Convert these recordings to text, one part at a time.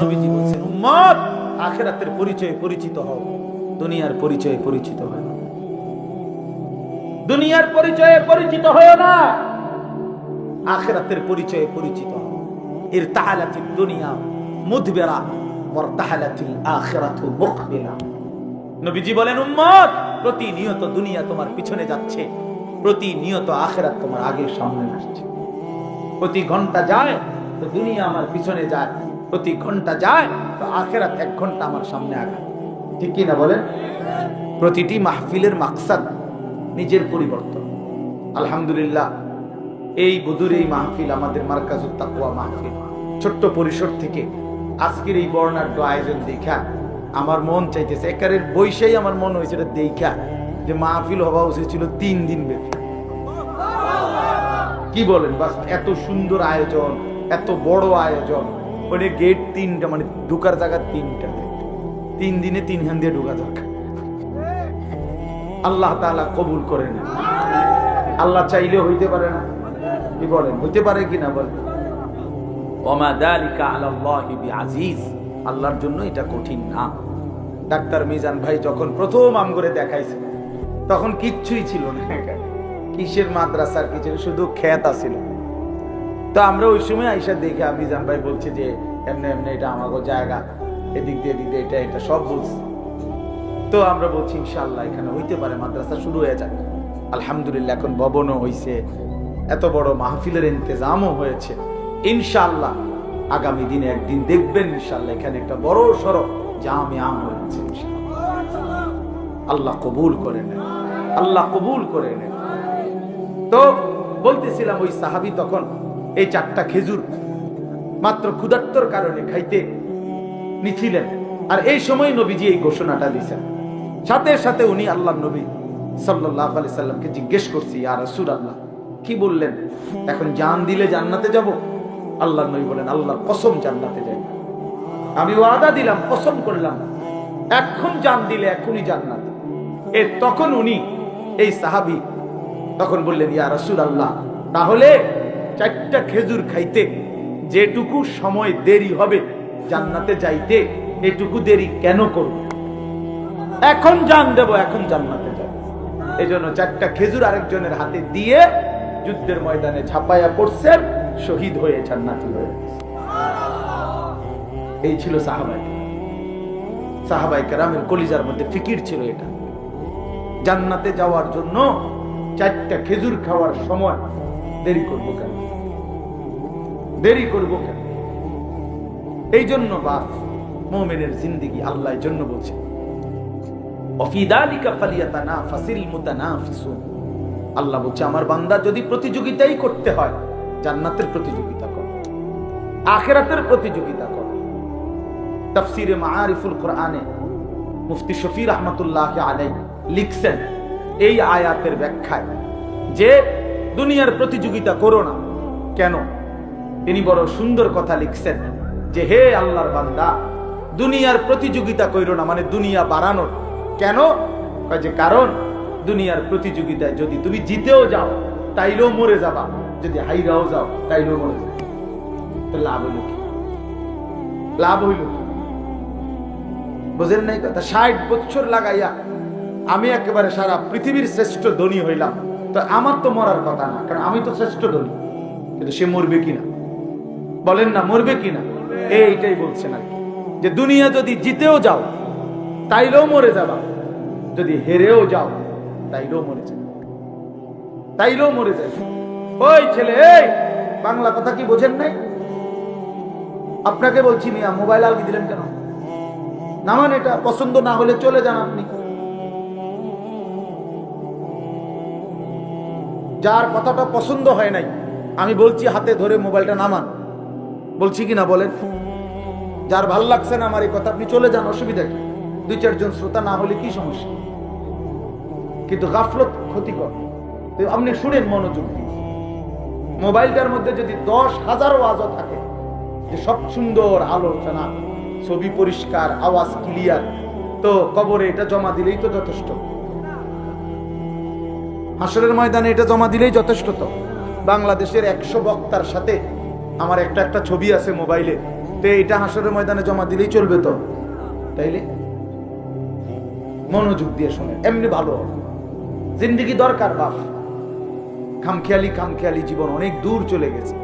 নবীজি বলছেন, উম্মত, আখেরাতের পরিচয়ে পরিচিত হও। দুনিয়ার পরিচয়ে পরিচিত হয় না দুনিয়ার পরিচয়ে পরিচিত হয় না। আখেরাতের পরিচয়ে পরিচিত এর তাহালাতি দুনিয়া মুদবেরা ওর তাহালাতি আখেরাতু মুখবিলা নবীজি বলেন, উম্মত, প্রতিনিয়ত দুনিয়া তোমার পিছনে যাচ্ছে। প্রতিনিয়ত আখেরাত তোমার আগে সামনে আসছে প্রতি ঘণ্টা যায়, তো দুনিয়া আমার পিছনে যায়। প্রতি ঘণ্টা যায়, তো আখেরাত এক ঘণ্টা আমার সামনে আগায়। ঠিক কি না বলেন? প্রতিটি মাহফিলের মাকসাদ নিজের পরিবর্তন। আলহামদুলিল্লাহ, এই বধুর এই মাহফিল আমাদের মার্কাজুত তাকুয়া মাহফিল। ছোট্ট পরিসর থেকে আজকের এই বর্ণাঢ্য আয়োজন দেখা, আমার মন চাইতেছে, একারের বৈশাই আমার মন হয়েছে এটা দেখা, যে মাহফিল হওয়া উচিত ছিল তিন দিন ব্যাপী। কি বলেন? বাস এত সুন্দর আয়োজন, এত বড় আয়োজন ওখানে গেট তিনটা মানে ঢুকার জায়গা তিনটা। তিন দিনে তিন হ্যান দিয়ে ঢুকা দরকার আল্লাহ তাআলা কবুল করে না আল্লাহ চাইলেও হইতে পারে না। কি বলেন? হইতে পারে কি না বলেন? বিআজিজ। আল্লাহর জন্য এটা কঠিন না। ডাক্তার মিজান ভাই যখন প্রথম আম করে দেখাইছে, তখন কিচ্ছুই ছিল না। কিসের মাদ্রাসার কিছু শুধু খ্যাত আছিল। তো আমরা ওই সময় আইসা দেখে মিজান ভাই বলছে যে, এমনি এমনি এটা আমাকে জায়গা। এদিক দিয়ে এদিক দিয়ে এটা এটা সব বলছে। তো আমরা বলছি ইনশাল্লাহ এখানে হইতে পারে, মাদ্রাসা শুরু হয়ে যাক। আলহামদুলিল্লাহ, এখন ভবনও হইছে। এত বড় মাহফিলের ইন্তজামও হয়েছে। ইনশাল্লাহ আগামী দিনে একদিন দেখবেন ইনশাল্লাহ এখানে একটা বড় সড়ো জামে আম হয়েছে আল্লাহ কবুল করে নেন। আল্লাহ কবুল করে নেন। তো বলতেছিলাম, ওই সাহাবি তখন এই চারটা খেজুর মাত্র ক্ষুধার্তর কারণে খাইতে নিছিলেন। আর এই সময় নবীজি এই ঘোষণাটা দিয়েছেন। সাথে সাথে উনি আল্লাহ নবী সাল্লাহ আলি সাল্লামকে জিজ্ঞেস করছি আর রসুল আল্লাহ কি বললেন? এখন জান দিলে জান্নাতে যাব? আল্লাহ নবী বলেন, আল্লাহর কসম জান্নাতে যাই আমি ওয়াদা দিলাম, কসম করলাম। এখন জান দিলে এখনই জান্নাত। এ তখন উনি, এই সাহাবি তখন বললেন, ইয়া রসুল আল্লাহ তাহলে চারটা খেজুর খাইতে। যেটুকু সময় দেরি হবে, জান্নাতে যাইতে এটুকু দেরি কেন করব? এখন জান দেব, এখন জান্নাতে যাব। এই জন্য চারটা খেজুর আরেকজনের হাতে দিয়ে যুদ্ধের ময়দানে ঝাঁপাইয়া পড়ছেন শহীদ হয়ে জান্নাতি হয়ে এই ছিল সাহাবাই সাহাবাই কেরামের কলিজার মধ্যে ফিকির ছিল এটা। জান্নাতে যাওয়ার জন্য চারটা খেজুর খাওয়ার সময় দেরি করব কেন? দেরি করব কেন? এই জন্য বাস মোমেনের জিন্দিগি আল্লাহর জন্য বলছে। আল্লাহ বলছে, আমার বান্দা যদি প্রতিযোগিতাই করতে হয়, জান্নাতের প্রতিযোগিতা কর, আখেরাতের প্রতিযোগিতা কর। তাফসিরে মাআরিফুল কোরআনে মুফতি শফি রহমতুল্লাহ আলাই লিখছেন, এই আয়াতের ব্যাখ্যায়, যে দুনিয়ার প্রতিযোগিতা করো না, কেন? তিনি বড় সুন্দর কথা লিখছেন যে, হে আল্লাহর বান্দা, দুনিয়ার প্রতিযোগিতা কইরো না মানে দুনিয়া বাড়ানোর। কেন? যে, কারণ দুনিয়ার প্রতিযোগিতায় যদি তুমি জিতেও যাও, তাইলেও মরে যাবা। যদি হাইরাও যাও, তাইলেও মরে যাবে। লাভ হইল কি? লাভ হইল কি? বুঝেন নাই কথা? ষাট বছর লাগাইয়া আমি একেবারে সারা পৃথিবীর শ্রেষ্ঠ ধনী হইলাম। তো আমার তো মরার কথা না, কারণ আমি তো শ্রেষ্ঠ ধনী। কিন্তু সে মরবে কিনা? বলেন না, মরবে কিনা? এইটাই বলছেন আর কি। যে দুনিয়া যদি জিতেও যাও, তাইলেও মরে যাবা। যদি হেরেও যাও, তাইলেও মরে যাবে। তাইলেও মরে যাবে। ওই ছেলে বাংলা কথা কি বোঝেন নাই? আপনাকে বলছি মিয়া, মোবাইল আলগি দিলেন কেন? নামান এটা পছন্দ না হলে চলে যান আপনি। যার কথাটা পছন্দ হয় নাই, আমি বলছি হাতে ধরে মোবাইলটা নামান। বলছি কি না বলেন? যার ভালো লাগছে না আমার এই কথা, আপনি চলে যান, অসুবিধা কি? দুই চারজন শ্রোতা না হলে কি সমস্যা? কিন্তু গাফলত ক্ষতিকর। আপনি শুনেন মনোযোগ দিয়ে। মোবাইলটার মধ্যে যদি দশ হাজার ওয়াজও থাকে, যে সব সুন্দর আলোচনা, ছবি পরিষ্কার, আওয়াজ ক্লিয়ার তো কবরে এটা জমা দিলেই তো যথেষ্ট। হাসরের ময়দানে এটা জমা দিলেই যথেষ্ট তো। বাংলাদেশের একশো বক্তার সাথে আমার একটা একটা ছবি আছে মোবাইলে। তো এটা হাসরের ময়দানে জমা দিলেই চলবে তো। তাইলে? মনোযোগ দিয়ে শোনে এমনি ভালো। জিন্দিগি দরকার বাপ। খামখেয়ালি খামখেয়ালি জীবন অনেক দূর চলে গেছে।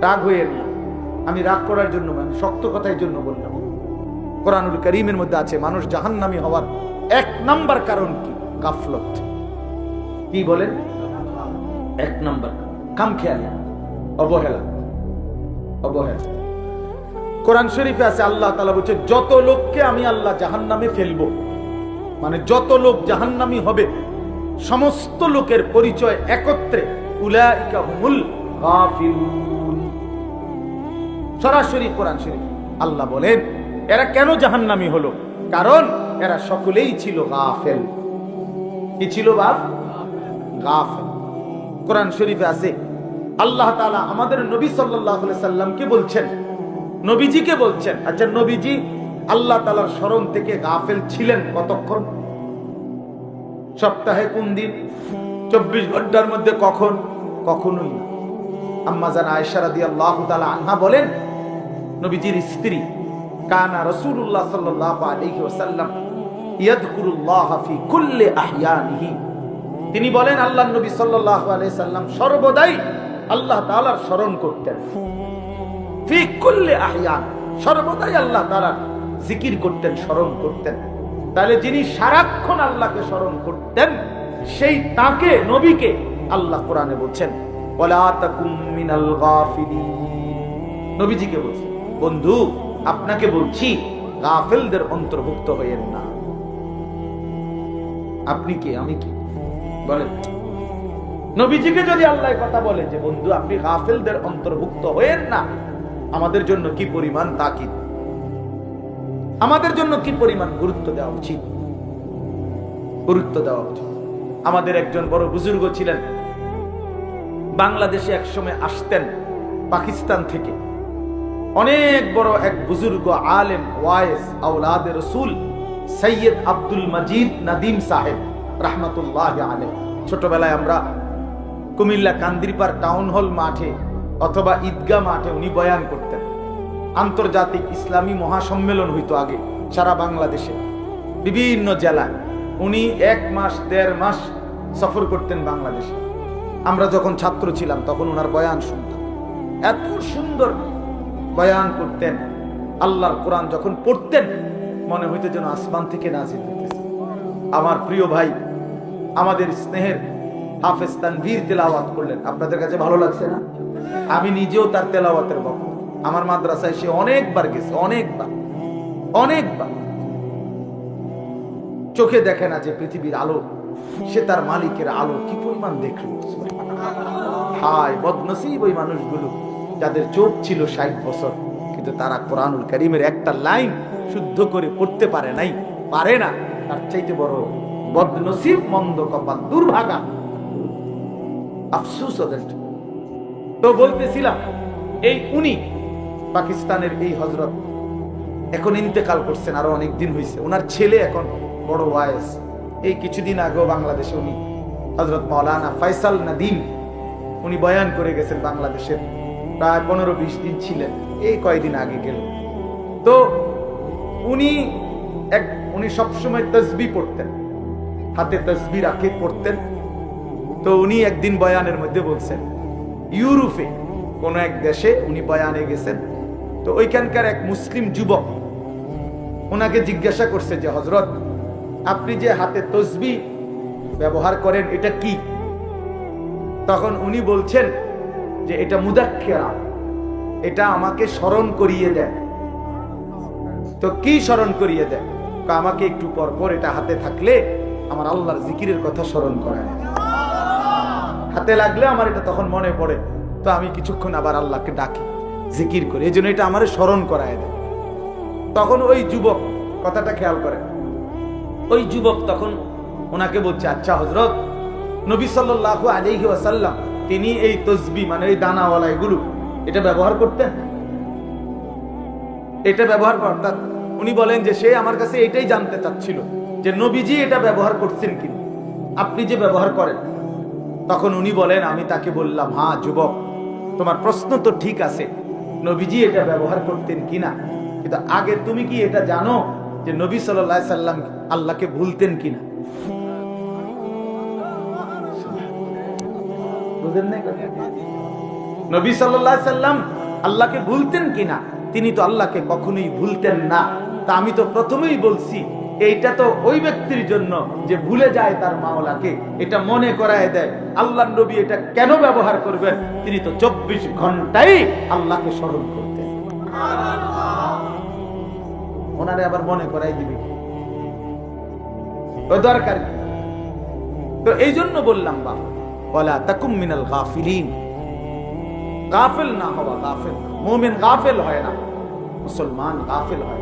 রাগ হয়ে আমি রাগ করার জন্য না, আমি শক্ত কথার জন্য বললাম। কোরআনুল করিমের মধ্যে আছে মানুষ জাহান্নামী হওয়ার এক নাম্বার কারণ কি? গাফলত। কি বলেন? এক নাম্বার। খামখেয়ালি। অবহেলা অবহেলা। কোরআন শরীফে আছে, আল্লাহ তালা বলছে, যত লোককে আমি আল্লাহ জাহান্নামে ফেলব মানে যত লোক জাহান্নামী হবে, সমস্ত লোকের পরিচয় একত্রে সরাসরি কোরআন শরীফ, আল্লাহ বলেন, এরা কেন জাহান্নামী হলো? কারণ এরা সকলেই ছিল গাফেল। কি ছিল বাপ গাফেল। কোরআন শরীফে আছে আল্লাহ তাআলা আমাদের নবী আলাইহি সাল্লামকে বলছেন? নবীজিকে বলছেন। আচ্ছা নবীজি আল্লাহ তাআলার স্মরণ থেকে গাফেল ছিলেন কতক্ষণ? সপ্তাহে কোন দিন? চব্বিশ ঘণ্টার মধ্যে কখন? কখনোই না। আম্মা জান আয়েশা রাদিয়াল্লাহু তাআলা বলেন, নবীজির স্ত্রী কানা ইয়াযকুরুল্লাহ ফি কুল্লি আহইয়ানিহি তিনি বলেন আল্লাহ নবী আলাইহি সাল্লাম সর্বদাই আল্লাহ তাআলার স্মরণ করতেন। সর্বদাই আল্লাহ জিকির করতেন, স্মরণ করতেন। তাহলে যিনি সারাক্ষণ আল্লাহকে স্মরণ করতেন, সেই তাকে, নবীকে আল্লাহ কোরআনে বলছেন নবীজিকে বলছি বন্ধু, আপনাকে বলছি, গাফেলদের অন্তর্ভুক্ত হইয়েন না। আপনি কে? আমি কি? বলেন। নবীজিকে যদি আল্লাহ কথা বলে যে, বন্ধু, আপনি গাফেলদের অন্তর্ভুক্ত হয়েন না, আমাদের জন্য কি পরিমাণ তাকিদ আমাদের জন্য কি পরিমাণ গুরুত্ব দেওয়া উচিত? গুরুত্ব দেওয়া উচিত। আমাদের একজন বড় বুজুর্গ ছিলেন, বাংলাদেশে একসময় আসতেন, পাকিস্তান থেকে। অনেক বড় এক বুজুর্গ আলেম, ওয়াইস আউলাদ রসুল, সৈয়দ আব্দুল মজিদ নাদিম সাহেব, রাহমাতুল্লাহ আলেম ছোটবেলায় আমরা কুমিল্লা কান্দিরপার টাউন হল মাঠে অথবা ঈদগা মাঠে উনি বয়ান করতেন। আন্তর্জাতিক ইসলামী মহাসম্মেলন হইতো আগে, সারা বাংলাদেশে। বিভিন্ন জেলায় উনি এক মাস, দেড় মাস সফর করতেন বাংলাদেশে। আমরা যখন ছাত্র ছিলাম, তখন ওনার বয়ান শুনতাম। এত সুন্দর বয়ান করতেন। আল্লাহর কোরআন যখন পড়তেন, মনে হইতে যেন আসমান থেকে নাজিল হইতেছে। আমার প্রিয় ভাই, আমাদের স্নেহের হাফেজ তানভীর তেলাওয়াত করলেন। আপনাদের কাছে ভালো লাগছে না? আমি নিজেও তার তেলাওয়াতের ভক্ত আমার মাদ্রাসায় সে অনেকবার গেছে, অনেকবার অনেকবার। চোখে দেখে না যে পৃথিবীর আলো, সে তার মালিকের আলো কি পরিমাণ দেখল? হায়, বদনসিব ওই মানুষগুলো, যাদের চোখ ছিল ষাট বছর, কিন্তু তারা কোরআনুল করিমের একটা লাইন শুদ্ধ করে পড়তে পারে নাই, পারে না। তার চাইতে বড় বদনসিব, মন্দ কপাল, দুর্ভাগা। আফসুস ওদের। তো বলতেছিলাম, এই উনি পাকিস্তানের এই হজরত এখন ইন্তেকাল করছেন, আরও অনেক দিন হয়েছে ওনার ছেলে এখন বড় ওয়াইস। এই কিছুদিন আগেও বাংলাদেশে উনি হজরত মৌলানা ফয়সাল নাদিম, উনি বয়ান করে গেছেন বাংলাদেশের। প্রায় পনেরো বিশ দিন ছিলেন, এই কয়দিন আগে গেল। তো উনি এক, উনি সবসময় তসবি পড়তেন, হাতে তসবি রাখে, পড়তেন। তো উনি একদিন বয়ানের মধ্যে বলছেন, ইউরোপে কোন এক দেশে উনি বয়ানে গেছেন, তো ওইখানকার এক মুসলিম যুবক ওনাকে জিজ্ঞাসা করছে যে হজরত আপনি যে হাতে তসবি ব্যবহার করেন, এটা কি? তখন উনি বলছেন যে, এটা মুদাক্ষেরা এটা আমাকে স্মরণ করিয়ে দেয়। তো কি স্মরণ করিয়ে দেয়? আমাকে একটু পর পর এটা হাতে থাকলে আমার আল্লাহর জিকিরের কথা স্মরণ করায়। হাতে লাগলে আমার এটা তখন মনে পড়ে। তো আমি কিছুক্ষণ আবার আল্লাহকে ডাকি, জিকির করি, এই জন্য এটা আমার স্মরণ করায় দেয়। তখন ওই যুবক কথাটা খেয়াল করে। ওই যুবক তখন ওনাকে বলছে আচ্ছা হজরত নবী সাল্লাল্লাহু আলাইহি ওয়াসাল্লাম, তিনি এই তসবি মানে এই দানাওয়ালা এগুলো, এটা ব্যবহার করতেন? এটা ব্যবহার করতেন উনি বলেন যে, সে আমার কাছে এটাই জানতে চাচ্ছিল যে, নবীজি এটা ব্যবহার করছেন কিনা? আপনি যে ব্যবহার করেন তখন উনি বলেন, আমি তাকে বললাম হ্যাঁ যুবক, তোমার প্রশ্ন তো ঠিক আছে। নবীজি এটা ব্যবহার করতেন কিনা? কিন্তু আগে তুমি কি এটা জানো যে নবী সাল্লাহ সাল্লাম আল্লাহকে ভুলতেন কিনা? নাই নবী সাল্লাহ সাল্লাম আল্লাহকে ভুলতেন কিনা? তিনি তো আল্লাহকে কখনোই ভুলতেন না। তা আমি তো প্রথমেই বলছি। এইটা তো ওই ব্যক্তির জন্য যে ভুলে যায় তার মাওলাকে, এটা মনে করায় দেয়। আল্লাহ নবী এটা কেন ব্যবহার করবেন? তিনি তো চব্বিশ ঘন্টাই আল্লাহকে স্মরণ করতেন। ওনারে আবার মনে করাই দিবে। কি? দরকার? তো এই জন্য বললাম বা বলা তাকুম মিনাল গাফিলিন। গাফেল না হওয়া গাফেল মোমেন গাফেল হয় না। মুসলমান গাফেল হয়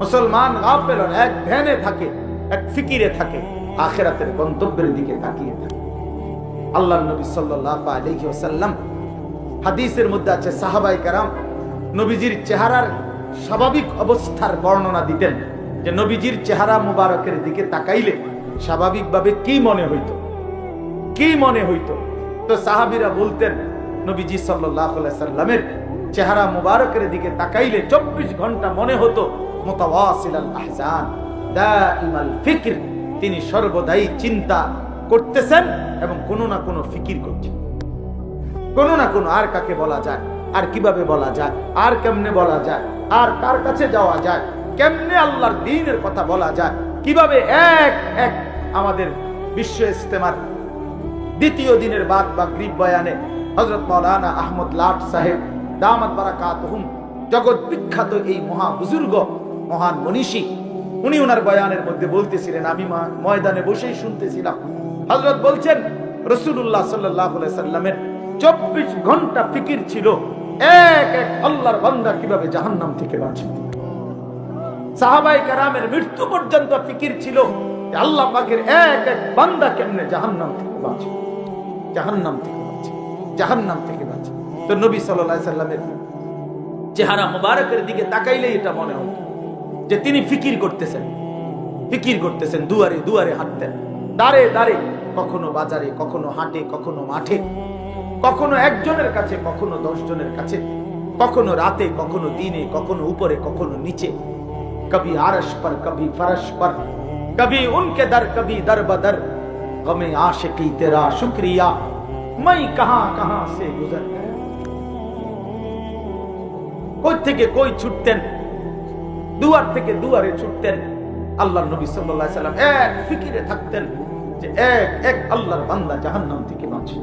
মুসলমান গাফেল, এক ধ্যানে থাকে, এক ফিকিরে থাকে, আখেরাতের গন্তব্যের দিকে তাকিয়ে থাকে। আল্লাহ নবী সাল্লাল্লাহু আলাইহি ওয়াসাল্লাম হাদিসের মধ্যে আছে সাহাবাই কারাম নবীজির চেহারার স্বাভাবিক অবস্থার বর্ণনা দিতেন যে নবীজির চেহারা মুবারকের দিকে তাকাইলে স্বাভাবিকভাবে কি মনে হইতো? কি মনে হইতো? তো সাহাবিরা বলতেন, নবীজি সাল্লাহ সাল্লামের চেহারা মুবারকের দিকে তাকাইলে চব্বিশ ঘণ্টা মনে হতো মোতাওয়াসিলাল আহজান। তিনি সর্বদাই চিন্তা করতেছেন এবং কোনো না কোনো ফিকির করছেন। কোনো না কোনো আর কাকে বলা যায়, আর কীভাবে বলা যায়, আর কেমনে বলা যায়, আর কার কাছে যাওয়া যায়, কেমনে আল্লাহর দিনের কথা বলা যায়, কীভাবে এক এক আমাদের বিশ্ব ইস্তেমার দ্বিতীয় দিনের বাদ বা গ্রিব বয়ানে হজরত মৌলানা আহমদ লাট সাহেব, দামাত বারাকাতহুম, জগৎ বিখ্যাত এই মহা বুজুর্গ মহান মনীষী, উনি ওনার বয়ানের মধ্যে বলতেছিলেন, আমি ময়দানে বসেই শুনতেছিলাম। হজরত বলছেন রসুল্লাহ সাল্লাহ সাল্লামের চব্বিশ ঘণ্টা ফিকির ছিল। এক এক আল্লাহর বান্দা কীভাবে জাহান্নাম থেকে বাঁচে? সাহাবাই কারামের মৃত্যু পর্যন্ত ফিকির ছিল আল্লাহ পাকের এক এক বান্দা কেমনে জাহান্নাম থেকে বাঁচে? জাহান্নাম থেকে বাঁচে, জাহান্নাম থেকে বাঁচে। তো নবী সাল্লাহ সাল্লামের চেহারা মোবারকের দিকে তাকাইলেই এটা মনে হতো। যে তিনি ফিকির করতেছেন। ফিকির করতেছেন, দুয়ারে দুয়ারে হাঁটতেন। দাঁড়ে দাঁড়ে, কখনো বাজারে, কখনো হাটে, কখনো মাঠে, কখনো একজনের কাছে, কখনো দশ জনের কাছে, কখনো রাতে, কখনো দিনে, কখনো উপরে, কখনো নিচে। কবি আরস পর, কবি ফরস পর, কবি উনকে দর, কবি দর বদর গমে আশকি তেরা শুক্রিয়া। মাই কাহা কাহা সে গুজর। কই থেকে কই ছুটতেন? দুয়ার থেকে দুয়ারে ছুটতেন। আল্লাহ নবী আলাইহি সাল্লাম এক ফিকিরে থাকতেন যে এক এক আল্লাহর বান্দা জাহান্নাম থেকে বাঁচে।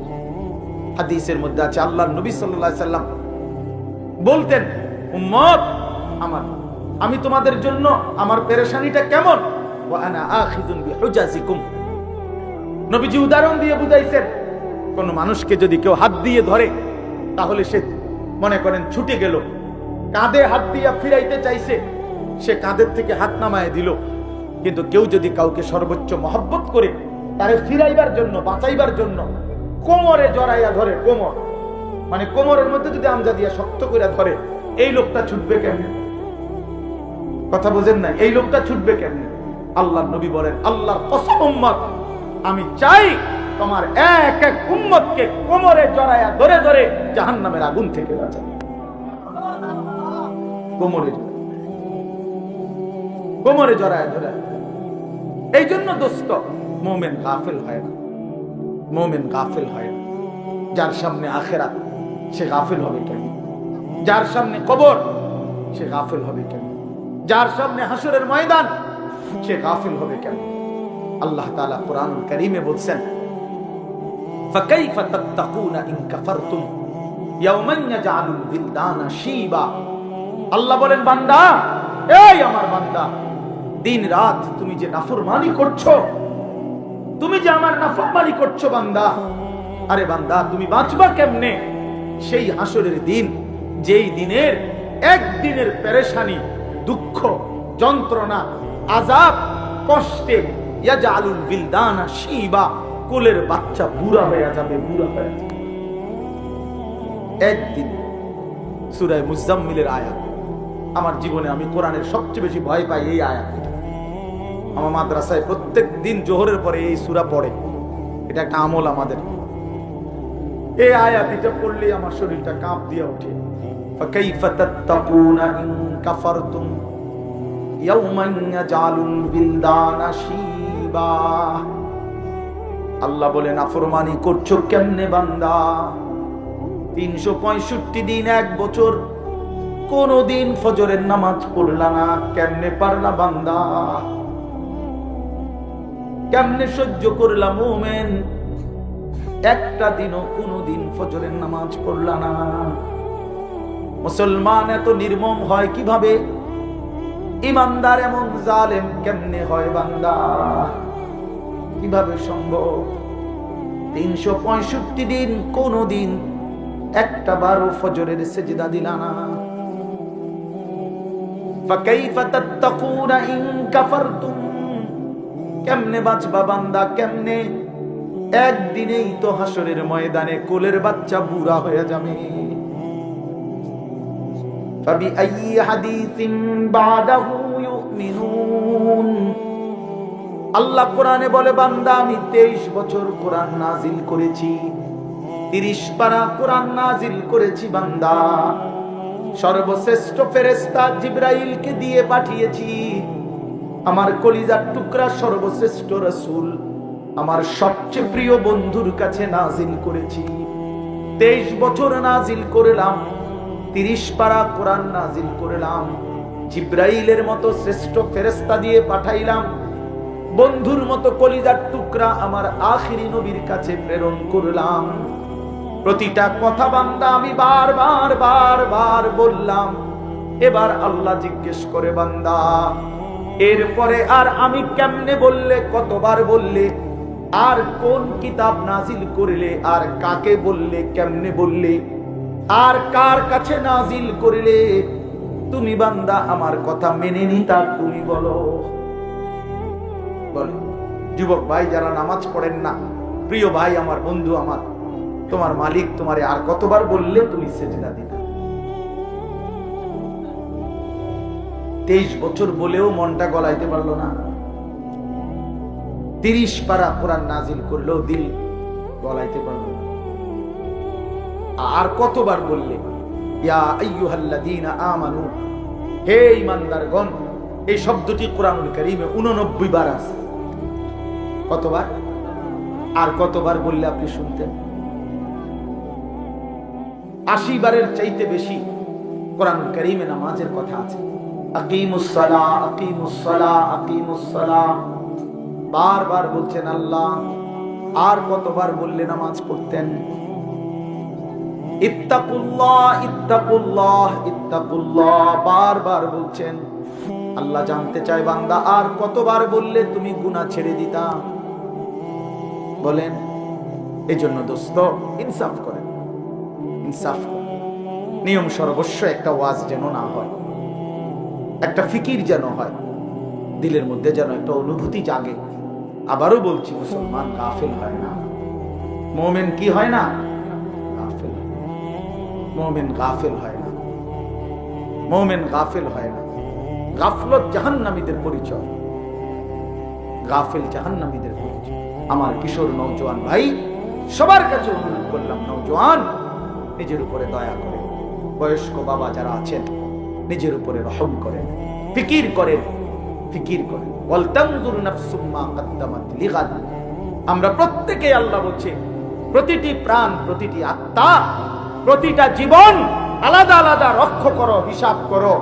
হাদিসের মধ্যে আছে, আল্লাহর নবী আলাইহি সাল্লাম বলতেন, উম্মত, আমার, আমি তোমাদের জন্য আমার পেরেশানিটা কেমন? নবীজি উদাহরণ দিয়ে বুঝাইছেন, কোন মানুষকে যদি কেউ হাত দিয়ে ধরে, তাহলে সে, মনে করেন, ছুটে গেল। কাঁধে হাত দিয়া ফিরাইতে চাইছে সে কাঁধের থেকে হাত নামায় দিল। কিন্তু কেউ যদি কাউকে সর্বোচ্চ মহব্বত করে, তারে ফিরাইবার জন্য, বাঁচাইবার জন্য, কোমরে জড়াইয়া ধরে, কোমর মানে কোমরের মধ্যে যদি আমজা দিয়া শক্ত করে ধরে, এই লোকটা ছুটবে কেমনে? কথা বোঝেন না এই লোকটা ছুটবে কেমনে? আল্লাহ নবী বলেন, আল্লাহর কসম আমি চাই তোমার এক এক উম্মতকে কোমরে জড়ায়া ধরে ধরে জাহান্নামের আগুন থেকে বাঁচাবে কোমরে। কোমরে জড়ায় ধরে এই জন্য দোস্ত মোমেন গাফেল হয় না মোমেন গাফেল হয় না যার সামনে আখেরাত সে গাফেল হবে কেন যার সামনে কবর সে গাফেল হবে কেন যার সামনে হাসরের ময়দান সে গাফিল হবে কেন আল্লাহ তাআলা কোরআনুল কারীমে বলছেন فكيف تتقون إن كفرتم يوما يجعل الولدان شيبا আল্লাহ বলেন বান্দা এই আমার বান্দা দিন রাত তুমি যে নাফরমানি করছ, তুমি যে আমার নাফরমানি করছ বান্দা, আরে বান্দা, তুমি বাঁচবা কেমনে? সেই হাসরের দিন, যেই দিনের, একদিনের পেরেশানি, দুঃখ, যন্ত্রণা আজাব কষ্টে ইয়াজালুল বিলদানা শিবা, কোলের বাচ্চা বুড়া হয়ে যাবে, বুড়া হয়ে যাবে। একদিন, সুরায় মুজাম্মিলের আয়াত। আমার জীবনে আমি কোরআনের সবচেয়ে বেশি ভয় পাই এই আয়াত। আমার মাদ্রাসায় প্রত্যেক দিন জোহরের পরে এই সুরা পড়ে এটা একটা আমল আমাদের এই আয়াত এটা পড়লেই আমার শরীরটা কাঁপ দিয়ে ওঠে فكيف تتقون إن كفرتم يوما يجعل الولدان شيبا আল্লাহ বলেন আফরমানি করছো কেমনে বান্দা তিনশো পঁয়ষট্টি দিন এক বছর কোনদিন ফজরের নামাজ পড়লা না কেমনে পারলা বান্দা কেমনে সহ্য করলাম মোমেন একটা দিনও কোনদিন ফজরের নামাজ পড়লা না মুসলমান এত নির্মম হয় কিভাবে ইমানদার এমন জালেম কেমনে হয় বান্দা কিভাবে সম্ভব তিনশো পঁয়ষট্টি দিন কোন দিন একটা বারো ফজরের সেজদা দিলা না فكيف تتقون إن كفرتم কেমনে বাঁচবা বান্দা, কেমনে? একদিনেই তো হাসরের ময়দানে কোলের বাচ্চা বুড়া হয়ে যাবে। আল্লাহ কোরআনে বলে, বান্দা, আমি তেইশ বছর কোরআন নাজিল করেছি। তিরিশ পারা কোরআন নাজিল করেছি, বান্দা। সর্বশ্রেষ্ঠ ফেরেস্তা জিব্রাইলকে দিয়ে পাঠিয়েছি। আমার কলিজার টুকরা সর্বশ্রেষ্ঠ রসুল, আমার সবচেয়ে প্রিয় বন্ধুর কাছে নাজিল করেছি। তেইশ বছর নাজিল করলাম, তিরিশ পারা কোরআন নাজিল করলাম, জিব্রাইলের মতো শ্রেষ্ঠ ফেরেস্তা দিয়ে পাঠাইলাম। বন্ধুর মতো কলিজার টুকরা আমার আখিরি নবীর কাছে প্রেরণ করলাম। প্রতিটা কথা বান্দা আমি বারবার বারবার বললাম, এবার আল্লাহ জিজ্ঞেস করে, বান্দা এরপরে আর আমি কেমনে বললে, কতবার বললে, আর কোন কিতাব নাজিল করলে, আর কাকে বললে, কেমনে বললে, আর কার কাছে নাজিল করলে, তুমি বান্দা আমার কথা মেনে নি তা তুমি বলো। বলে, যুবক ভাই, যারা নামাজ পড়েন না, প্রিয় ভাই, আমার বন্ধু আমার, তোমার মালিক তোমারে আর কতবার বললে তুমি সেজদা দিতা? তেইশ বছর বলেও মনটা গলাইতে পারল না। তিরিশ পারা কোরআন নাজিল করলেও দিল গলাইতে পারল না। আর কতবার বললে আমানু, হে ঈমানদারগণ, এই শব্দটি কোরআনুল কারীমে 89 বার আছে। কতবার? আর কতবার বললে আপনি শুনতেন? আশি বারের চাইতে বেশি কোরআনুল কারীমে নামাজের কথা আছে। বলছেন, আল্লাহ, আর কতবার বললে নামাজ পড়তেন? ইত্তাকুল্লাহ ইত্তাকুল্লাহ ইত্তাকুল্লাহ। বলছেন, আল্লাহ জানতে চায় বান্দা, আর কতবার বললে তুমি গুনাহ ছেড়ে দিতা? বলেন এই জন্য দোস্ত, ইনসাফ করেন, ইনসাফ নিয়ম সর্বস্ব একটা ওয়াজ যেন না হয়। একটা ফিকির যেন হয়, দিলের মধ্যে যেন একটা অনুভূতি জাগে। আবারও বলছি, মুসলমান গাফিল হয় না। মোমেন কি হয় না? গাফিল মোমেন গাফিল হয় না। মোমেন গাফিল হয় না। গাফলত জাহান্নামীদের পরিচয়। গাফিল জাহান্নামীদের পরিচয়। আমার কিশোর নৌজওয়ান ভাই, সবার কাছে অনুরোধ করলাম নৌজওয়ান নিজের উপরে দয়া করে। বয়স্ক বাবা যারা আছেন নিজের উপরে রহম করেন, ফিকির করেন ফিকির করেন। আমরা প্রত্যেকে আল্লাহ বলছে, প্রতিটি প্রাণ, প্রতিটি আত্মা, প্রতিটা জীবন আলাদা আলাদা রক্ষ করো, হিসাব করো।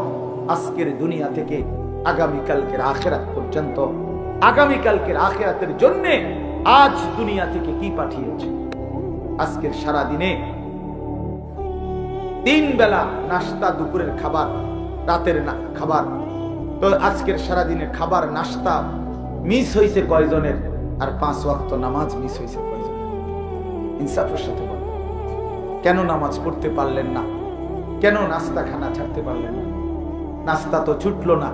আজকের দুনিয়া থেকে আগামীকালকের আখেরাত পর্যন্ত, আগামীকালকের আখেরাতের জন্য আজ দুনিয়া থেকে কি পাঠিয়েছে? আজকের সারা দিনে তিন বেলা নাস্তা, দুপুরের খাবার রাতের না, খাবার। তো আজকের সারা দিনের খাবার, নাস্তা মিস হয়েছে কয়জনের? আর পাঁচ ওয়াক্ত নামাজ মিস হয়েছে কয়জনের? ইনসাফের সাথে বল। কেন নামাজ পড়তে পারলেন না? কেন নাস্তা খানা ছাড়তে পারলেন না? নাস্তা তো ছুটলো না,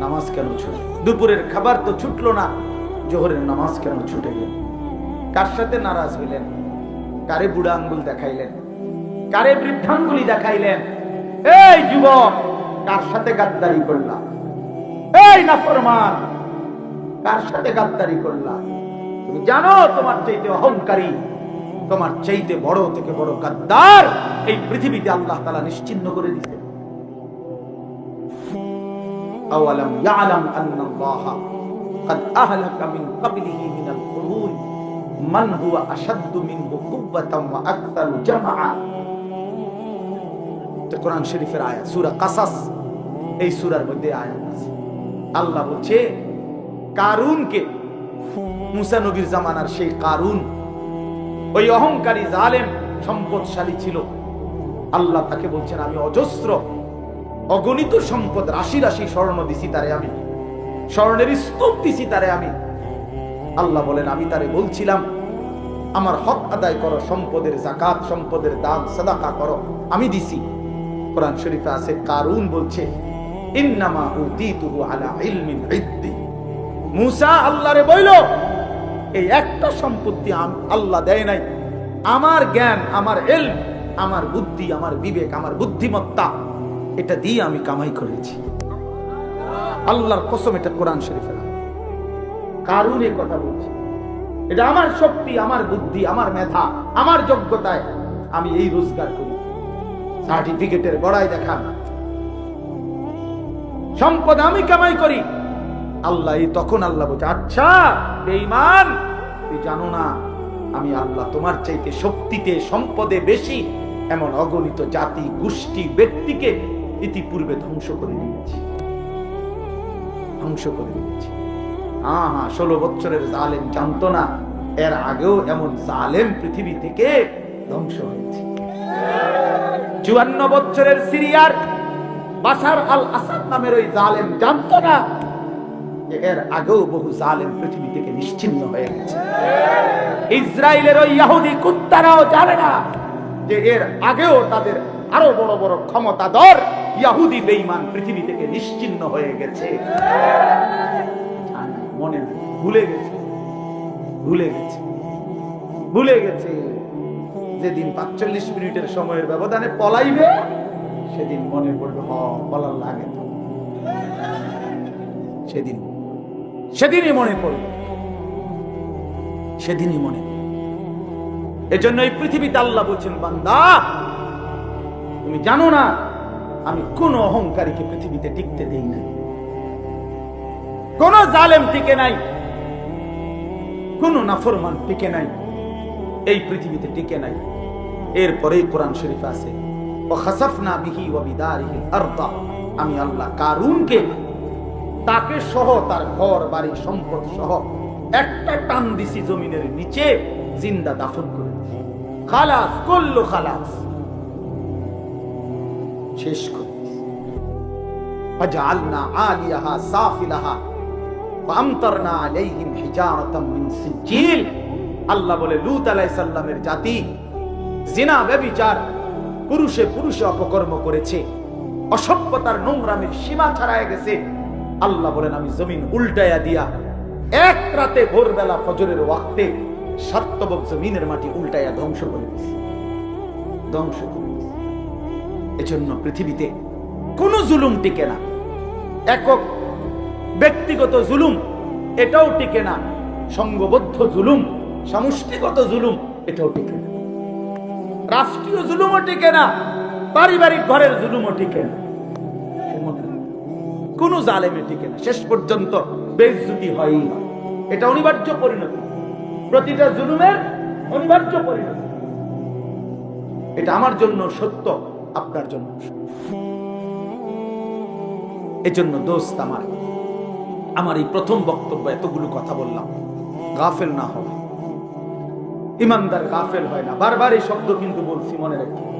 নামাজ কেন ছুট দুপুরের খাবার তো ছুটলো না, জোহরের নামাজ কেন ছুটে গেল? কার সাথে নারাজ হইলেন? কারে বুড়া আঙ্গুল দেখাইলেন? কারে বৃদ্ধাঙ্গুলি দেখাইলেন? এই যুবক! কার সাথে গাদ্দারি করলাম এই নাফরমান কার সাথে গাদ্দারি করলাম তুমি জানো তোমার চাইতে অহংকারী তোমার চাইতে বড় থেকে বড় গাদ্দার এই পৃথিবীতে আল্লাহ তালা নিশ্চিন্ন করে দিতে أولم يعلم أن الله قد أهلك من قبله من القرون من هو أشد منه قوة وأكثر جمعا এটা কোরআন শরীফের আয়াত সূরা কাসাস এই সূরার মধ্যে আয়াত আছে। আল্লাহ বলছে, কারুনকে মুসা নবীর জামানার সেই কারুন, ওই অহংকারী জালেম সম্পদশালী ছিল। আল্লাহ তাকে বলছেন, আমি অজস্র, অগণিত সম্পদ, রাশি রাশি স্বর্ণ দিছি তারে আমি। স্বর্ণের স্তূপ দিছি তারে আমি। আল্লাহ বলেন, আমি তারে বলছিলাম, আমার হক আদায় করো, সম্পদের জাকাত সম্পদের দান, সাদাকা করো, আমি দিছি। কোরআন শরীফে আছে, কারুন বলছে ইন্নামা উতিতুহু আলা ইলমিন ইদ্দি। মুসা আল্লাহরে বইল, এই একটা সম্পত্তি আল্লাহ দেয় নাই। আমার জ্ঞান, আমার এলম আমার বুদ্ধি, আমার বিবেক, আমার বুদ্ধিমত্তা, এটা দিয়ে আমি কামাই করেছি। আল্লাহর কসম, এটা কোরআন শরীফের আয়াত। কারুন এ কথা বলছে? এটা আমার শক্তি, আমার বুদ্ধি, আমার মেধা, আমার যোগ্যতায় আমি এই রোজগার করি। সার্টিফিকেটের গড়াই দেখান। সম্পদ আমি কামাই করি। আল্লাহ তখন আল্লাহ বলছে আচ্ছা বেঈমান তুই জানো না, আমি আল্লাহ তোমার চাইতে শক্তিতে, সম্পদে বেশি এমন অগণিত জাতি, গোষ্ঠী, ব্যক্তিকে ইতিপূর্বে ধ্বংস করে দিয়েছি। ধ্বংস করে দিয়েছি। হ্যাঁ হ্যাঁ ষোলো বছরের জালেম জানতো না, এর আগেও এমন জালেম পৃথিবী থেকে ধ্বংস হয়েছে। চুয়ান্ন বছরের সিরিয়ার বাসার আল আসাদ নামের ওই জালেম না এর আগেও বহু জালেম পৃথিবী থেকে নিশ্চিন্ন হয়ে গেছে। ইসরায়েলের ওই ইহুদি কুত্তারাও জানে না যে এর আগেও তাদের আরও বড় বড় ক্ষমতাধর ইহুদি বেঈমান পৃথিবী থেকে নিশ্চিন্ন হয়ে গেছে। মনে ভুলে গেছে ভুলে গেছে ভুলে গেছে। যেদিন পাঁচচল্লিশ মিনিটের সময়ের ব্যবধানে পলাইবে সেদিন মনে পড়বে হ পলার লাগে তো। সেদিন, সেদিনই মনে পড়বে সেদিনই মনে পড়বে। এজন্য এই পৃথিবীতে আল্লাহ বলছেন, বান্দা, তুমি জানো না, আমি কোন অহংকারীকে পৃথিবীতে টিকতে দেই না কোন জালেম টিকে নাই, কোন নাফরমান টিকে নাই, এই পৃথিবীতে টিকে নাই। এরপরেই কোরআন শরীফ আছে ও খাসাফনা বিহি ওয়া বিদারিহি আরদা আমি আল্লাহ কারুনকে তাকে সহ তার ঘর বাড়ি সম্পদ সহ একটা টান দিছি জমিনের নিচে জিন্দা দাফন করে দিছি। খালাস করলো খালাস শেষ করে দিছি। فجعلنا عاليها سافلها وامطرنا عليهم حجارة من سجيل আল্লাহ বলে লুত আলাইহিস সালামের জাতি জিনা ব্যভিচার পুরুষে পুরুষে অপকর্ম করেছে। অসভ্যতার নোংরামের সীমা ছাড়ায় গেছে। আল্লাহ বলেন, আমি জমিন উল্টায়া দিয়া এক রাতে ভোরবেলা ফজরের ওয়াক্তে সাত্তবক জমিনের মাটি উল্টায়া ধ্বংস করে দিয়েছে। ধ্বংস এজন্য পৃথিবীতে কোনো জুলুম টিকে না। একক ব্যক্তিগত জুলুম, এটাও টিকে না। সংঘবদ্ধ জুলুম, সমষ্টিগত জুলুম, এটাও টিকে না। রাষ্ট্রীয় জুলুমও টিকে না, পারিবারিক ঘরের জুলুমও টিকে না। কোন জালেমে টিকে না, শেষ পর্যন্ত হয়ই হয়। এটা অনিবার্য পরিণতি। প্রতিটা জুলুমের অনিবার্য পরিণতি। এটা আমার জন্য সত্য, আপনার জন্য। এজন্য দোস্ত আমার আমার এই প্রথম বক্তব্য এতগুলো কথা বললাম। গাফেল না হবে ইমানদার গাফেল হয় না। বারবার এই শব্দ কিন্তু বলছি, মনে রেখে।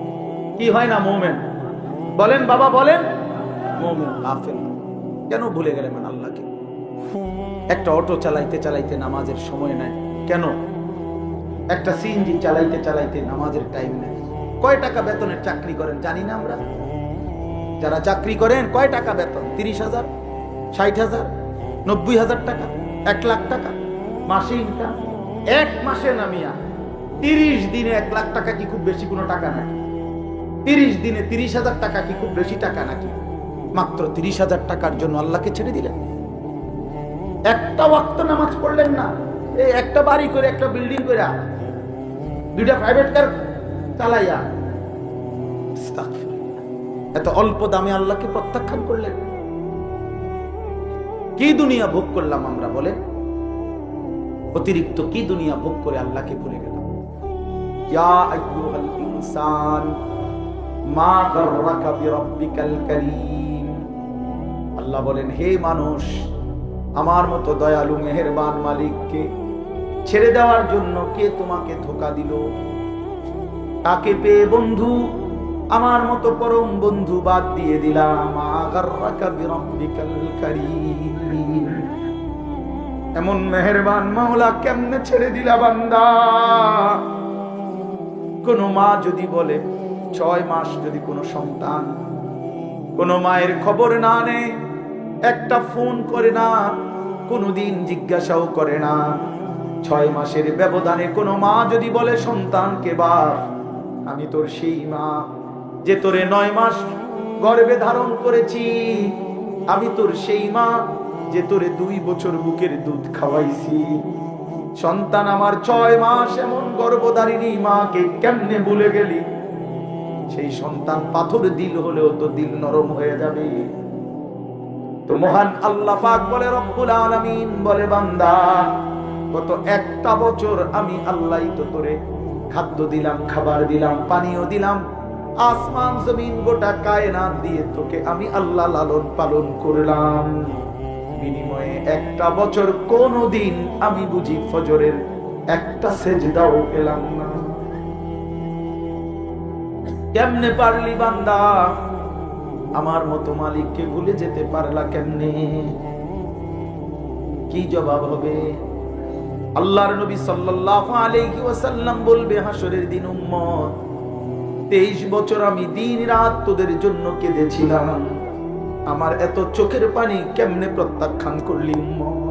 কি হয় না, মোমেন? বলেন বাবা, বলেন। মোমেন গাফেল। কেন ভুলে গেলেন আল্লাহকে? একটা অটো চালাইতে চালাইতে নামাজের সময় নেয় কেন? একটা সিএনজি চালাইতে চালাইতে নামাজের টাইম নেয় কয় টাকা বেতনের চাকরি করেন, জানি না আমরা। যারা চাকরি করেন, কয় টাকা বেতন? তিরিশ হাজার? ষাট হাজার? নব্বই হাজার টাকা? এক লাখ টাকা? মাসে ইনকাম এক মাসে নামিয়া তিরিশ দিনে এক লাখ টাকা কি খুব বেশি কোনো টাকা নাকি? তিরিশ দিনে তিরিশ হাজার টাকা কি খুব বেশি টাকা নাকি? মাত্র তিরিশ হাজার টাকার জন্য আল্লাহকে ছেড়ে দিলেন। একটা ওয়াক্ত নামাজ পড়লেন না। এই একটা বাড়ি করে, একটা বিল্ডিং করে দুইটা প্রাইভেট কার চালাইয়া এত অল্প দামে আল্লাহকে প্রত্যাখ্যান করলেন। কি দুনিয়া ভোগ করলাম আমরা বলে অতিরিক্ত কি দুনিয়া ভোগ করে আল্লাহকে ভুলে গেলাম? বলেন, হে মানুষ, আমার মতো দয়ালু, মেহেরবান মালিককে ছেড়ে দেওয়ার জন্য কে তোমাকে ধোকা দিল? তাকে পেয়ে বন্ধু, আমার মতো পরম বন্ধু বাদ দিয়ে দিলাম এমন মেহেরবান মাওলা কেমনে ছেড়ে দিলা বান্দা? কোন মা যদি বলে, ছয় মাস যদি কোনো সন্তান, কোনো মায়ের খবর না নেয়, একটা ফোন করে না, কোনোদিন জিজ্ঞাসাও করে না। ছয় মাসের ব্যবধানে কোনো মা যদি বলে, সন্তানকে বাপ, আমি তোর সেই মা যে তোরে নয় মাস গর্ভে ধারণ করেছি, আমি তোর সেই মা যে তোরে দুই বছর বুকের দুধ খাওয়াইছি। সন্তান আমার ছয় মাস এমন গর্ভধারিণী মাকে কেমনে ভুলে গেলি? সেই সন্তান পাথর দিল হলেও তো দিল নরম হয়ে যাবে। তো মহান আল্লাহ পাক বলে, রব্বুল আলামিন বলে, বান্দা, গত একটা বছর আমি আল্লাহ তো তোরে খাদ্য দিলাম, খাবার দিলাম, পানীয় দিলাম। আসমান, জমিন, গোটা কায়নাত দিয়ে তোকে আমি আল্লাহ লালন পালন করলাম। বিনিময়ে একটা বছর কোনদিন আমি বুঝি ফজরের একটা সেজদাও পেলাম না। কেমনে পারলি বান্দা? আমার মতো মালিককে ভুলে যেতে পারলা কেমনে? কি জবাব হবে? আল্লাহর নবী সাল্লাল্লাহু আলাইহি ওয়াসাল্লাম বলবে হাসরের দিন উম্মত 23 বছর আমি দিন রাত তোদের জন্য কেঁদেছিলাম। আমার এত চোখের পানি কেমনে প্রত্যাখ্যান করলি উম্মত